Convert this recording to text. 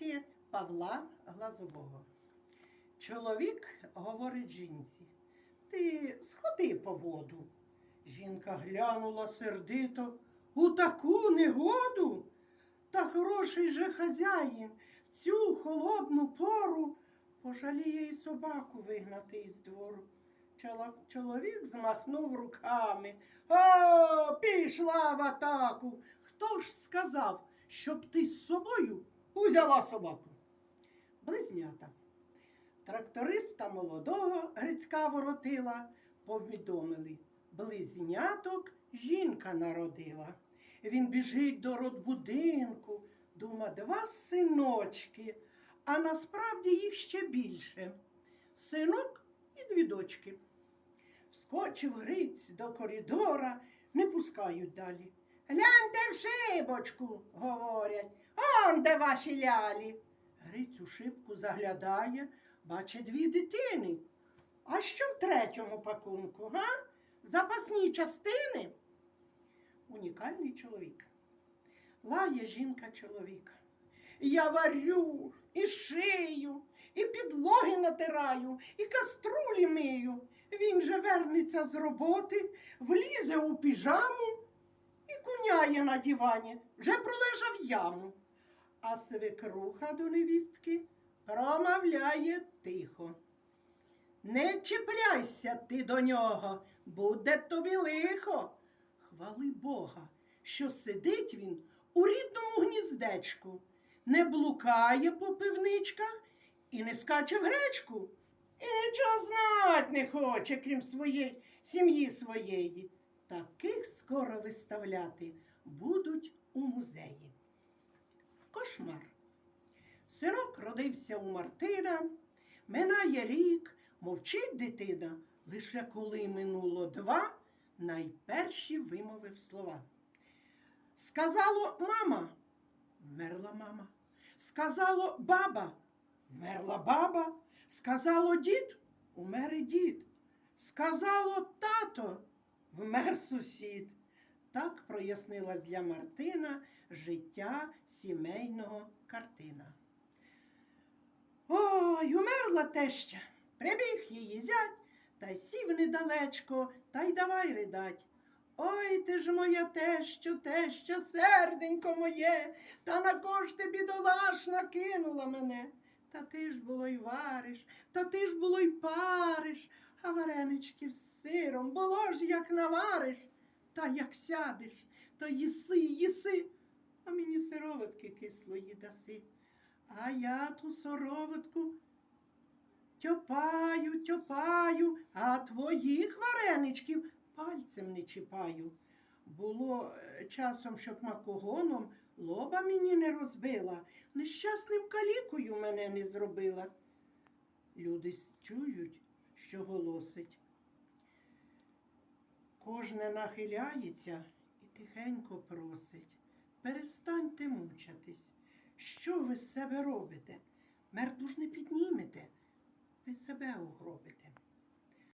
казки Павла Глазового. Чоловік говорить жінці, ти сходи по воду. Жінка глянула сердито у таку негоду. Та хороший же хазяїн в цю холодну пору пожаліє й собаку вигнати із двору. Чоловік змахнув руками. О, пішла в атаку. Хто ж сказав, щоб ти з собою узяла собаку? Близнята. Тракториста молодого Грицька воротила, повідомили. Близняток жінка народила. Він біжить до родбудинку, дума два синочки, а насправді їх ще більше. Синок і дві дочки. Вскочив Гриць до коридора, не пускають далі. Гляньте в шибочку, говорять, он де ваші лялі. Гриць у шибку заглядає, бачить дві дитини. А що в третьому пакунку, га? Запасні частини? Унікальний чоловік. Лає жінка чоловіка. Я варю, і шию, і підлоги натираю, і каструлі мию. Він же вернеться з роботи, влізе у піжаму і на дивані, вже пролежав яму. А свекруха до невістки промовляє тихо. Не чіпляйся ти до нього, буде тобі лихо. Хвали Бога, що сидить він у рідному гніздечку, не блукає по пивничках і не скаче в гречку. І нічого знать не хоче, крім своєї сім'ї своєї. Таких скоро виставляти будуть у музеї. Кошмар. Сирок родився у Мартина, минає рік, мовчить дитина, лише коли минуло два, найперші вимовив слова. Сказало мама, вмерла мама. Сказало баба, вмерла баба. Сказало дід, умер дід. Сказало тато, вмер сусід. Так прояснилась для Мартина життя сімейного картина. Ой, умерла теща, прибіг її зять, та й сів недалечко, та й давай ридать. Ой ти ж моя тещо, теща, серденько моє, та на кож ти бідолашна кинула мене. Та ти ж було й вариш, та ти ж було й париш, а варенички з сиром було ж як навариш. Та як сядеш, то їси, їси, а мені сироватки кислої даси. А я ту сороватку тьопаю, тьопаю, а твоїх вареничків пальцем не чіпаю. Було е, часом, щоб макогоном лоба мені не розбила, нещасним калікою мене не зробила. Люди чують, що голосить. Кожне нахиляється і тихенько просить. Перестаньте мучатись. Що ви з себе робите? Мертву ж не піднімете, ви себе угробите.